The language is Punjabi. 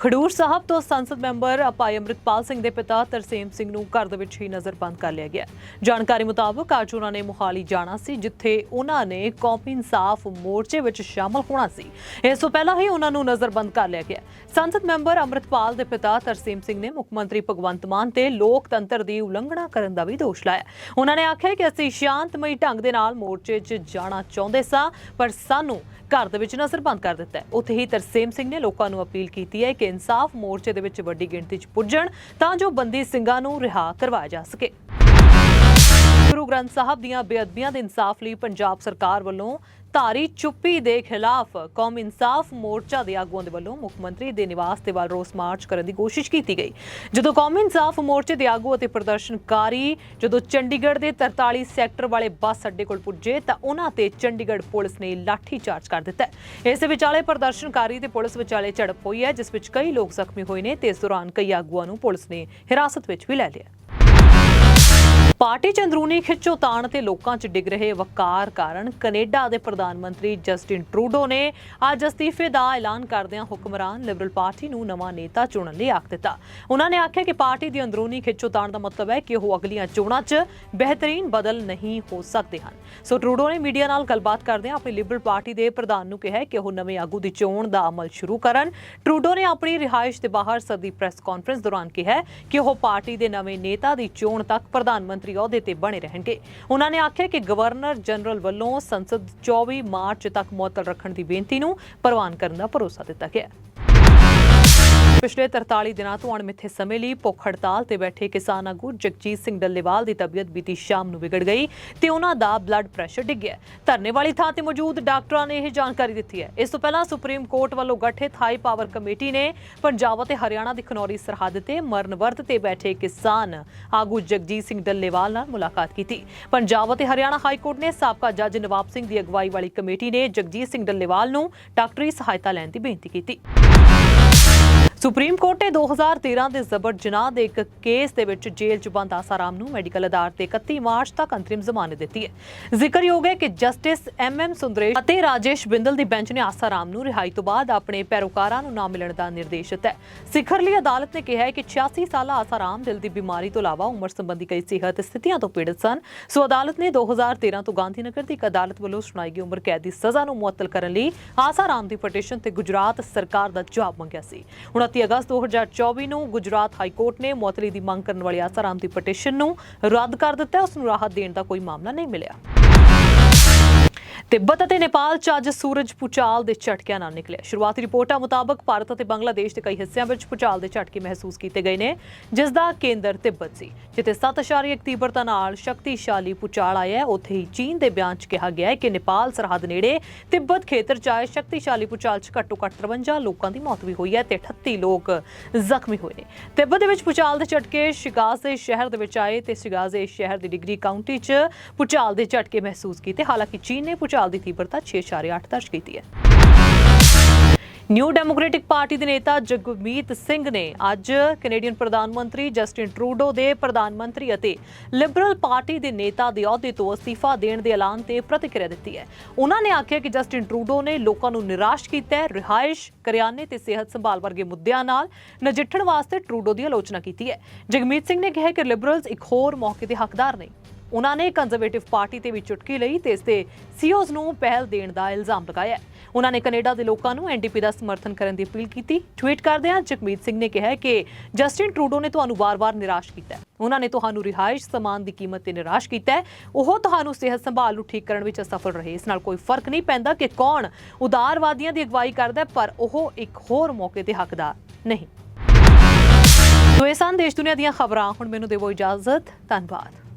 ਖਡੂਰ ਸਾਹਿਬ ਤੋਂ ਸੰਸਦ ਮੈਂਬਰ ਭਾਈ ਅੰਮ੍ਰਿਤਪਾਲ ਸਿੰਘ ਦੇ ਪਿਤਾ ਤਰਸੇਮ ਸਿੰਘ ਨੂੰ ਘਰ ਦੇ ਵਿੱਚ ਹੀ ਨਜ਼ਰਬੰਦ ਕਰ ਲਿਆ ਗਿਆ। ਜਾਣਕਾਰੀ ਮੁਤਾਬਕ ਅੱਜ ਉਹਨਾਂ ਨੇ ਮੁਹਾਲੀ ਜਾਣਾ ਸੀ, ਜਿੱਥੇ ਉਹਨਾਂ ਨੇ ਕੌਮੀ ਇਨਸਾਫ ਮੋਰਚੇ ਵਿੱਚ ਸ਼ਾਮਲ ਹੋਣਾ ਸੀ। ਇਸ ਤੋਂ ਪਹਿਲਾਂ ਹੀ ਉਹਨਾਂ ਨੂੰ ਨਜ਼ਰਬੰਦ ਕਰ ਲਿਆ ਗਿਆ। ਸੰਸਦ ਮੈਂਬਰ ਅੰਮ੍ਰਿਤਪਾਲ ਦੇ ਪਿਤਾ ਤਰਸੇਮ ਸਿੰਘ ਨੇ ਮੁੱਖ ਮੰਤਰੀ ਭਗਵੰਤ ਮਾਨ ਤੇ ਲੋਕਤੰਤਰ ਦੀ ਉਲੰਘਣਾ ਕਰਨ ਦਾ ਵੀ ਦੋਸ਼ ਲਾਇਆ। ਉਹਨਾਂ ਨੇ ਆਖਿਆ ਕਿ ਅਸੀਂ ਸ਼ਾਂਤਮਈ ਢੰਗ ਦੇ ਨਾਲ ਮੋਰਚੇ 'ਚ ਜਾਣਾ ਚਾਹੁੰਦੇ ਸਾਂ, ਪਰ ਸਾਨੂੰ ਘਰ ਦੇ ਵਿੱਚ ਨਜ਼ਰਬੰਦ ਕਰ ਦਿੱਤਾ ਉੱਥੇ ਹੀ ਤਰਸੇਮ ਸਿੰਘ ਨੇ ਲੋਕਾਂ ਨੂੰ ਅਪੀਲ ਕੀਤੀ ਹੈ ਕਿ ਇਨਸਾਫ ਮੋਰਚੇ ਦੇ ਵਿੱਚ ਵੱਡੀ ਗਿਣਤੀ 'ਚ ਪੁੱਜਣ ਤਾਂ ਜੋ ਬੰਦੀ ਸਿੰਘਾਂ ਨੂੰ ਰਿਹਾ ਕਰਵਾਇਆ ਜਾ ਸਕੇ। ਗੁਰੂ ਗ੍ਰੰਥ ਸਾਹਿਬ ਦੀਆਂ ਬੇਅਦਬੀਆਂ ਦੇ ਇਨਸਾਫ ਲਈ ਪੰਜਾਬ ਸਰਕਾਰ ਵੱਲੋਂ ਧਾਰੀ ਚੁੱਪੀ ਦੇ ਖਿਲਾਫ ਕੌਮ ਇਨਸਾਫ ਮੋਰਚਾ ਦੇ ਆਗੂਆਂ ਦੇ ਵੱਲੋਂ ਮੁੱਖ ਮੰਤਰੀ ਦੇ ਨਿਵਾਸ ਦੇ ਵੱਲ ਰੋਸ ਮਾਰਚ ਕਰਨ ਦੀ ਕੋਸ਼ਿਸ਼ ਕੀਤੀ ਗਈ। ਜਦੋਂ ਕੌਮ ਇਨਸਾਫ ਮੋਰਚੇ ਦੇ ਆਗੂ ਅਤੇ ਪ੍ਰਦਰਸ਼ਨਕਾਰੀ ਜਦੋਂ ਚੰਡੀਗੜ੍ਹ ਦੇ 43 ਸੈਕਟਰ ਵਾਲੇ ਬੱਸ ਅੱਡੇ ਕੋਲ ਪੁੱਜੇ ਤਾਂ ਉਹਨਾਂ ਤੇ ਚੰਡੀਗੜ੍ਹ ਪੁਲਿਸ ਨੇ ਲਾਠੀ ਚਾਰਜ ਕਰ ਦਿੱਤਾ ਇਸ ਵਿਚਾਲੇ ਪ੍ਰਦਰਸ਼ਨਕਾਰੀ ਤੇ ਪੁਲਿਸ ਵਿਚਾਲੇ ਝੜਪ ਹੋਈ ਹੈ, ਜਿਸ ਵਿੱਚ ਕਈ ਲੋਕ ਜ਼ਖਮੀ ਹੋਏ ਨੇ ਤੇ ਇਸ ਦੌਰਾਨ ਕਈ ਆਗੂਆਂ ਨੂੰ ਪੁਲਿਸ ਨੇ ਹਿਰਾਸਤ ਵਿੱਚ ਵੀ ਲੈ ਲਿਆ। ਪਾਰਟੀ ਚ ਅੰਦਰੂਨੀ ਖਿੱਚੋਤਾਣ ਤੇ ਲੋਕਾਂ 'ਚ ਡਿੱਗ ਰਹੇ ਵਕਾਰ ਕਾਰਨ ਕੈਨੇਡਾ ਦੇ ਪ੍ਰਧਾਨ ਮੰਤਰੀ ਜਸਟਿਨ ਟਰੂਡੋ ਨੇ ਅੱਜ ਅਸਤੀਫੇ ਦਾ ਐਲਾਨ ਕਰਦਿਆਂ ਹੁਕਮਰਾਨ ਲਿਬਰਲ ਪਾਰਟੀ ਨੂੰ ਨਵਾਂ ਨੇਤਾ ਚੁਣਨ ਲਈ ਆਖ ਦਿੱਤਾ। ਉਹਨਾਂ ਨੇ ਆਖਿਆ ਕਿ ਪਾਰਟੀ ਦੀ ਅੰਦਰੂਨੀ ਖਿੱਚੋਤਾਣ ਦਾ ਮਤਲਬ ਹੈ ਕਿ ਉਹ ਅਗਲੀਆਂ ਚੋਣਾਂ 'ਚ ਬਿਹਤਰੀਨ ਬਦਲ ਨਹੀਂ ਹੋ ਸਕਦੇ ਹਨ। ਸੋ ਟਰੂਡੋ ਨੇ ਮੀਡੀਆ ਨਾਲ ਗੱਲਬਾਤ ਕਰਦਿਆਂ ਆਪਣੀ ਲਿਬਰਲ ਪਾਰਟੀ ਦੇ ਪ੍ਰਧਾਨ ਨੂੰ ਕਿਹਾ ਕਿ ਉਹ ਨਵੇਂ ਆਗੂ ਦੀ ਚੋਣ ਦਾ ਅਮਲ ਸ਼ੁਰੂ ਕਰਨ। ਟਰੂਡੋ ਨੇ ਆਪਣੀ ਰਿਹਾਇਸ਼ ਦੇ ਬਾਹਰ ਸਦੀ ਪ੍ਰੈਸ ਕਾਨਫਰੰਸ ਦੌਰਾਨ ਕਿਹਾ ਕਿ ਉਹ ਪਾਰਟੀ ਦੇ ਨਵੇਂ ਨੇਤਾ ਦੀ ਚੋਣ ਤੱਕ ਪ੍ਰਧਾਨ ਮੰਤਰੀ ਅਹੁਦੇ ਤੇ ਬਣੇ ਰਹਿਣਗੇ। ਉਹਨਾਂ ਨੇ ਆਖਿਆ ਕਿ ਗਵਰਨਰ ਜਨਰਲ ਵੱਲੋਂ ਸੰਸਦ 24 ਮਾਰਚ ਤੱਕ ਮੁਅੱਤਲ ਰੱਖਣ ਦੀ ਬੇਨਤੀ ਨੂੰ ਪ੍ਰਵਾਨ ਕਰਨ ਦਾ ਭਰੋਸਾ ਦਿੱਤਾ ਗਿਆ। ਪਿਛਲੇ 43 ਦਿਨਾਂ ਤੋਂ ਅਣਮਿੱਥੇ ਸਮੇਂ ਲਈ ਭੁੱਖ ਹੜਤਾਲ ਤੇ ਬੈਠੇ ਕਿਸਾਨ ਆਗੂ ਜਗਜੀਤ ਸਿੰਘ ਡੱਲੇਵਾਲ ਦੀ ਤਬੀਅਤ ਬੀਤੀ ਸ਼ਾਮ ਨੂੰ ਵਿਗੜ ਗਈ ਤੇ ਉਹਨਾਂ ਦਾ ਬਲੱਡ ਪ੍ਰੈਸ਼ਰ ਡਿੱਗ ਗਿਆ। ਧਰਨੇ ਵਾਲੀ ਥਾਂ ਤੇ ਮੌਜੂਦ ਡਾਕਟਰਾਂ ਨੇ ਇਹ ਜਾਣਕਾਰੀ ਦਿੱਤੀ ਹੈ। ਇਸ ਤੋਂ ਪਹਿਲਾਂ ਸੁਪਰੀਮ ਕੋਰਟ ਵੱਲੋਂ ਗਠਿਤ ਹਾਈ ਪਾਵਰ ਕਮੇਟੀ ਨੇ ਪੰਜਾਬ ਅਤੇ ਹਰਿਆਣਾ ਦੀ ਖਨੌਰੀ ਸਰਹੱਦ ਤੇ ਮਰਨ ਵਰਤ ਤੇ ਬੈਠੇ ਕਿਸਾਨ ਆਗੂ ਜਗਜੀਤ ਸਿੰਘ ਡੱਲੇਵਾਲ ਨਾਲ ਮੁਲਾਕਾਤ ਕੀਤੀ। ਪੰਜਾਬ ਅਤੇ ਹਰਿਆਣਾ ਹਾਈ ਕੋਰਟ ਨੇ ਸਾਬਕਾ ਜੱਜ ਨਵਾਬ ਸਿੰਘ ਦੀ ਅਗਵਾਈ ਵਾਲੀ ਕਮੇਟੀ ਨੇ ਜਗਜੀਤ ਸਿੰਘ ਡੱਲੇਵਾਲ ਨੂੰ ਡਾਕਟਰੀ ਸਹਾਇਤਾ ਲੈਣ ਦੀ ਬੇਨਤੀ ਕੀਤੀ। ਸੁਪਰੀਮ ਕੋਰਟ ਨੇ 2013 ਦੇ ਜ਼ਬਰ ਜਨਾਹ ਦੇ ਇੱਕ ਕੇਸ ਦੇ ਵਿੱਚ ਜੇਲ੍ਹ 'ਚ ਬੰਦ ਆਸਾਰਾਮ ਨੂੰ ਮੈਡੀਕਲ ਅਦਾਲਤ ਤੇ 31 ਮਾਰਚ ਤੱਕ ਅੰਤਰਿਮ ਜ਼ਮਾਨਤ ਦਿੱਤੀ ਹੈ। ਜ਼ਿਕਰਯੋਗ ਹੈ ਕਿ ਜਸਟਿਸ ਐਮ ਐਮ ਸੁੰਦਰੇਸ਼ ਅਤੇ ਰਾਜੇਸ਼ ਬਿੰਦਲ ਦੀ ਬੈਂਚ ਨੇ ਆਸਾਰਾਮ ਨੂੰ ਰਿਹਾਈ ਤੋਂ ਬਾਅਦ ਆਪਣੇ ਪੈਰੋਕਾਰਾਂ ਨੂੰ ਨਾ ਮਿਲਣ ਦਾ ਨਿਰਦੇਸ਼ ਦਿੱਤਾ ਹੈ। ਸਿਖਰਲੀ ਅਦਾਲਤ ਨੇ ਕਿਹਾ ਹੈ ਕਿ 86 ਸਾਲਾ ਆਸਾਰਾਮ ਦਿਲ ਦੀ ਬਿਮਾਰੀ ਤੋਂ ਇਲਾਵਾ ਉਮਰ ਸੰਬੰਧੀ ਕਈ ਸਿਹਤ ਸਥਿਤੀਆਂ ਤੋਂ ਪੀੜਤ ਸਨ। ਸੋ ਅਦਾਲਤ ਨੇ 2013 ਤੋਂ ਗਾਂਧੀਨਗਰ ਦੀ ਇੱਕ ਅਦਾਲਤ ਵੱਲੋਂ ਸੁਣਾਈ ਗਈ ਉਮਰ ਕੈਦ ਦੀ ਸਜ਼ਾ ਨੂੰ ਮੁਅੱਤਲ ਕਰਨ ਲਈ ਆਸਾਰਾਮ ਦੀ ਪਟੀਸ਼ਨ ਤੇ ਗੁਜਰਾਤ ਸਰਕਾਰ ਦਾ ਜਵਾਬ ਮੰਗਿਆ ਸੀ। 29 ਅਗਸਤ 2024 ਨੂੰ ਗੁਜਰਾਤ ਹਾਈ ਕੋਰਟ ਨੇ ਮੁਅਤਲੀ ਦੀ ਮੰਗ ਕਰਨ ਵਾਲੀ ਆਸਾਰਾਮ ਦੀ ਪਟੀਸ਼ਨ ਨੂੰ ਰੱਦ ਕਰ ਦਿੱਤਾ। ਉਸ ਨੂੰ ਰਾਹਤ ਦੇਣ ਦਾ ਕੋਈ ਮਾਮਲਾ ਨਹੀਂ ਮਿਲਿਆ। ਤਿੱਬਤ ਅਤੇ ਨੇਪਾਲ 'ਚ ਅੱਜ ਸੂਰਜ ਪੁਚਾਲ ਦੇ ਝਟਕਿਆਂ ਨਾਲ ਨਿਕਲਿਆ। ਸ਼ੁਰੂਆਤੀ ਰਿਪੋਰਟਾਂ ਮੁਤਾਬਕ ਭਾਰਤ ਅਤੇ ਬੰਗਲਾਦੇਸ਼ ਦੇ ਕਈ ਹਿੱਸਿਆਂ ਵਿੱਚ ਪੁਚਾਲ ਦੇ ਝਟਕੇ ਮਹਿਸੂਸ ਕੀਤੇ ਗਏ ਨੇ, ਜਿਸ ਦਾ ਕੇਂਦਰ ਤਿੱਬਤ ਸੀ ਜਿੱਥੇ 7.1 ਤੀਬਰਤਾ ਨਾਲ ਸ਼ਕਤੀਸ਼ਾਲੀ ਪੁਚਾਲ ਆਇਆ ਹੈ, ਉੱਥੇ ਹੀ ਚੀਨ ਦੇ ਬਿਆਨ 'ਚ ਕਿਹਾ ਗਿਆ ਹੈ ਕਿ ਨੇਪਾਲ ਸਰਹੱਦ ਨੇੜੇ ਤਿੱਬਤ ਖੇਤਰ 'ਚ ਆਏ ਸ਼ਕਤੀਸ਼ਾਲੀ ਪੁਚਾਲ 'ਚ ਘੱਟੋ ਘੱਟ 53 ਲੋਕਾਂ ਦੀ ਮੌਤ ਵੀ ਹੋਈ ਹੈ ਤੇ 38 ਲੋਕ ਜ਼ਖਮੀ ਹੋਏ ਨੇ। ਤਿੱਬਤ ਦੇ ਵਿੱਚ ਪੁਚਾਲ ਦੇ ਝਟਕੇ ਸ਼ਿਗਾਜ਼ੇ ਸ਼ਹਿਰ ਦੇ ਵਿੱਚ ਆਏ ਤੇ ਸ਼ਿਗਾਜ਼ੇ ਸ਼ਹਿਰ ਦੀ ਡਿਗਰੀ ਕਾਉਂਟੀ 'ਚ ਪੁਚਾਲ ਦੇ ਝਟਕੇ ਮਹਿਸੂਸ ਕੀਤੇ। ਹਾਲਾਂਕਿ ਚੀਨ ਨੇ ਪੁਚਾਲ ਦੀ ਤੀਬਰਤਾ 6.8 ਦਰਜ ਕੀਤੀ ਹੈ। ਨਿਊ ਡੈਮੋਕ੍ਰੈਟਿਕ ਪਾਰਟੀ ਦੇ ਨੇਤਾ ਜਗਮੀਤ ਸਿੰਘ ਨੇ ਅੱਜ ਕੈਨੇਡੀਅਨ ਪ੍ਰਧਾਨ ਮੰਤਰੀ ਜਸਟਿਨ ਟਰੂਡੋ ਦੇ ਪ੍ਰਧਾਨ ਮੰਤਰੀ ਅਤੇ ਲਿਬਰਲ ਪਾਰਟੀ ਦੇ ਨੇਤਾ ਦੇ ਅਹੁਦੇ ਤੋਂ ਅਸਤੀਫਾ ਦੇਣ ਦੇ ਐਲਾਨ ਤੇ ਪ੍ਰਤੀਕਿਰਿਆ ਦਿੱਤੀ ਹੈ। ਉਹਨਾਂ ਨੇ ਆਖਿਆ ਕਿ ਜਸਟਿਨ ਟਰੂਡੋ ਨੇ ਲੋਕਾਂ ਨੂੰ ਨਿਰਾਸ਼ ਕੀਤਾ ਹੈ, ਰਿਹਾਇਸ਼, ਕਰਿਆਨੇ ਤੇ ਸਿਹਤ ਸੰਭਾਲ ਵਰਗੇ ਮੁੱਦਿਆਂ ਨਾਲ ਨਜਿੱਠਣ ਵਾਸਤੇ ਟਰੂਡੋ ਦੀ ਆਲੋਚਨਾ ਕੀਤੀ ਹੈ। ਜਗਮੀਤ ਸਿੰਘ ਨੇ ਕਿਹਾ ਕਿ ਲਿਬਰਲਸ ਇੱਕ ਹੋਰ ਮੌਕੇ ਦੇ ਹੱਕਦਾਰ ਨੇ। ਉਹਨਾਂ ਨੇ ਕੰਜ਼ਰਵੇਟਿਵ ਪਾਰਟੀ ਤੇ ਵੀ ਚੁਟਕੀ ਲਈ ਤੇ ਇਸ ਤੇ ਸੀਓਜ਼ ਨੂੰ ਪਹਿਲ ਦੇਣ ਦਾ ਇਲਜ਼ਾਮ ਲਗਾਇਆ ਉਹਨਾਂ ਨੇ ਕੈਨੇਡਾ ਦੇ ਲੋਕਾਂ ਨੂੰ ਐਨਡੀਪੀ ਦਾ ਸਮਰਥਨ ਕਰਨ ਦੀ ਅਪੀਲ ਕੀਤੀ। ਟਵੀਟ ਕਰਦਿਆਂ ਜਗਮੀਤ ਸਿੰਘ ਨੇ ਕਿਹਾ ਕਿ ਜਸਟਿਨ ਟਰੂਡੋ ਨੇ ਤੁਹਾਨੂੰ ਵਾਰ-ਵਾਰ ਨਿਰਾਸ਼ ਕੀਤਾ ਉਹਨਾਂ ਨੇ ਤੁਹਾਨੂੰ ਰਿਹਾਇਸ਼ ਸਮਾਨ ਦੀ ਕੀਮਤ ਤੇ ਨਿਰਾਸ਼ ਕੀਤਾ ਉਹ ਤੁਹਾਨੂੰ ਸਿਹਤ ਸੰਭਾਲ ਨੂੰ ਠੀਕ ਕਰਨ ਵਿੱਚ ਅਸਫਲ ਰਹੇ। ਇਸ ਨਾਲ ਕੋਈ ਫ਼ਰਕ ਨਹੀਂ ਪੈਂਦਾ ਕਿ ਕੌਣ ਉਦਾਰਵਾਦੀਆਂ ਦੀ ਅਗਵਾਈ ਕਰਦਾ ਪਰ ਉਹ ਇੱਕ ਹੋਰ ਮੌਕੇ ਤੇ ਹੱਕਦਾਰ ਨਹੀਂ। ਸੋ ਇਹ ਸਨ ਦੇਸ਼ ਦੁਨੀਆ ਦੀਆਂ ਖਬਰਾਂ, ਹੁਣ ਮੈਨੂੰ ਦੇਵੋ ਇਜਾਜ਼ਤ। ਧੰਨਵਾਦ।